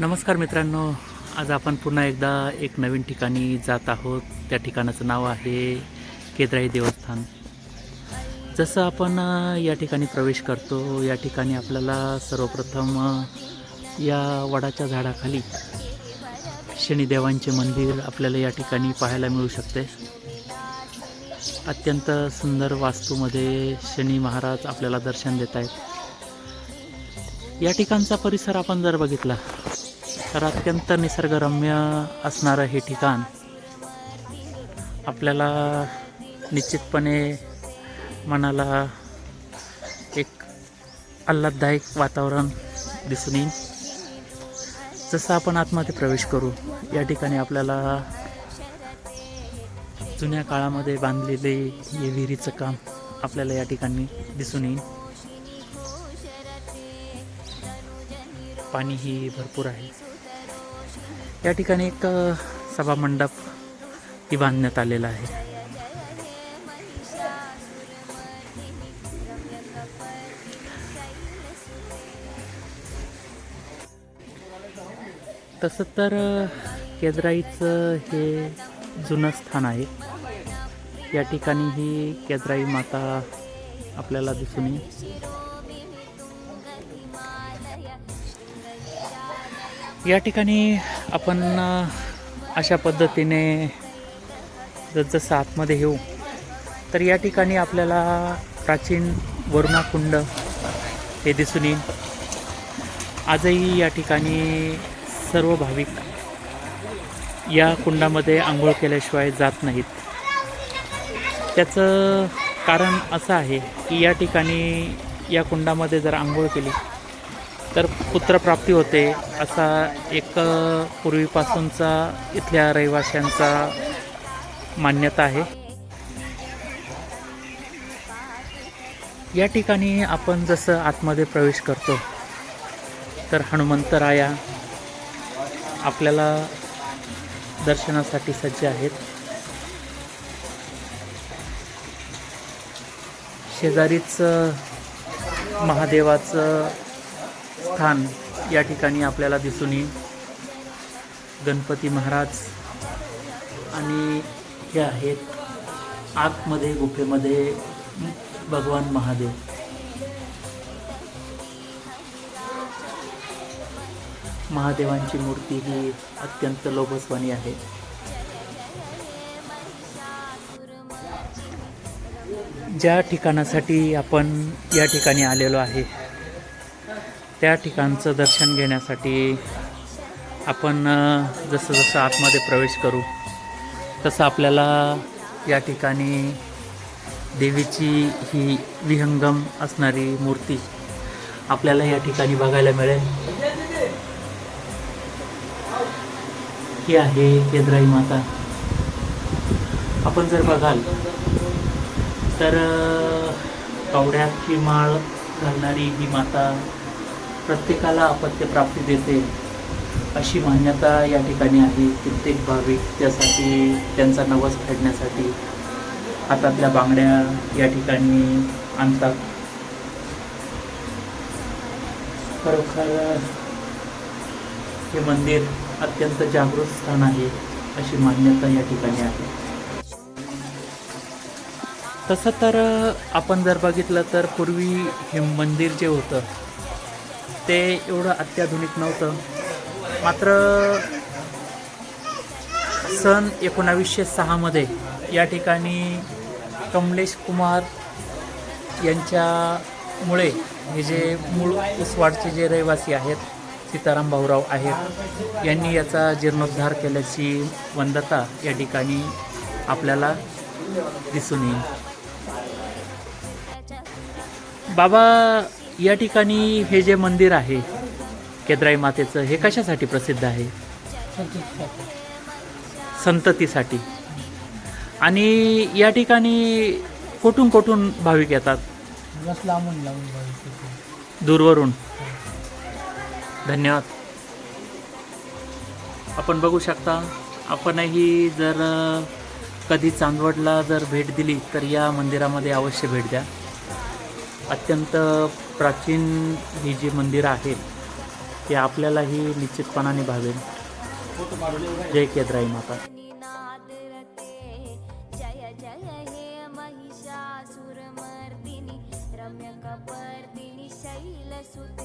नमस्कार मित्रांनो आज आपण पुन्हा एकदा एक नवीन ठिकाणी जात आहोत. त्या ठिकाणाचं नाव आहे केद्राई देवस्थान. जसं आपण या ठिकाणी प्रवेश करतो या ठिकाणी आपल्याला सर्वप्रथम या वडाच्या झाडाखाली शनिदेवांचे मंदिर आपल्याला या ठिकाणी पाहायला मिळू शकते. अत्यंत सुंदर वास्तूमध्ये शनी महाराज आपल्याला दर्शन देत आहेत या ठिकाणचा परिसर आपण जर बघितला तर अत्यंत निसर्गरम्य असणारं हे ठिकाण आपल्याला निश्चितपणे मनाला एक आल्हाददायक वातावरण दिसून येईल. जसं आपण आतमध्ये प्रवेश करू या ठिकाणी आपल्याला जुन्या काळामध्ये बांधलेले हे विहिरीचं काम आपल्याला या ठिकाणी दिसून येईल. पाणीही भरपूर आहे. या ठिकाणी एक सभामंडप ही बांधण्यात आलेला आहे. तसं तर केदराईचं हे जुनं स्थान आहे. या ठिकाणी ही केदराई माता आपल्याला दिसून येईल. या ठिकाणी आपण अशा पद्धतीने जसजसं आतमध्ये येऊ तर या ठिकाणी आपल्याला प्राचीन वरुणाकुंड हे दिसून येईल. आजही या ठिकाणी सर्व भाविक या कुंडामध्ये आंघोळ केल्याशिवाय जात नाहीत. त्याचं कारण असं आहे की या ठिकाणी या कुंडामध्ये जर आंघोळ केली तर पुत्रप्राप्ती होते असा एक पूर्वीपासूनचा इथल्या रहिवाशांचा मान्यता आहे. या ठिकाणी आपण जसं आतमध्ये प्रवेश करतो तर हनुमंतराया आपल्याला दर्शनासाठी सज्ज आहेत. शेजारीच महादेवाचं स्थान या ठिकाणी आपल्याला दिसून येईल. गणपती महाराज आणि हे आहेत आतमध्ये गुफेमध्ये भगवान महादेव. महादेवांची मूर्ती ही अत्यंत लोभस्वानी आहे. ज्या ठिकाणासाठी आपण या ठिकाणी आलेलो आहे त्या ठिकाणचं दर्शन घेण्यासाठी आपण जसं जसं आतमध्ये प्रवेश करू तसं आपल्याला या ठिकाणी देवीची ही विहंगम असणारी मूर्ती आपल्याला या ठिकाणी बघायला मिळेल. ही आहे केद्राई माता. आपण जर बघाल तर अ, कवड्याची माळ घालणारी ही माता प्रत्येकाला अपत्यप्राप्ती देते अशी मान्यता या ठिकाणी आहे. कित्येक भाविक त्यासाठी त्यांचा नवस फेडण्यासाठी हातातल्या बांगड्या या ठिकाणी आणतात. खरोखर हे मंदिर अत्यंत जागृत स्थान आहे अशी मान्यता या ठिकाणी आहे. तसं तर आपण जर बघितलं तर पूर्वी हे मंदिर जे होतं ते एवढं अत्याधुनिक नव्हतं. मात्र सन एकोणावीसशे सहामध्ये या ठिकाणी कमलेश कुमार यांच्यामुळे हे जे मूळ उसवाडचे जे रहिवासी आहेत सीताराम भाऊराव आहेत यांनी याचा जीर्णोद्धार केल्याची वंदता या ठिकाणी आपल्याला दिसून येईल. बाबा या ठिकाणी हे जे मंदिर आहे केद्राई मातेचं हे कशासाठी प्रसिद्ध आहे? संततीसाठी. आणि या ठिकाणी कुठून कुठून भाविक येतात? लांबून लांबून दूरवरून. धन्यवाद. आपण बघू शकता आपणही जर कधी चांदवडला जर भेट दिली तर या मंदिरामध्ये अवश्य भेट द्या. अत्यंत प्राचीन ही जी मंदिरं आहेत ते आपल्यालाही निश्चितपणाने भावेल जय केद्राई माता. नादरते जय जय हे महिषासुरमर्दिनि रम्यकपर्दिनि शैलसुते।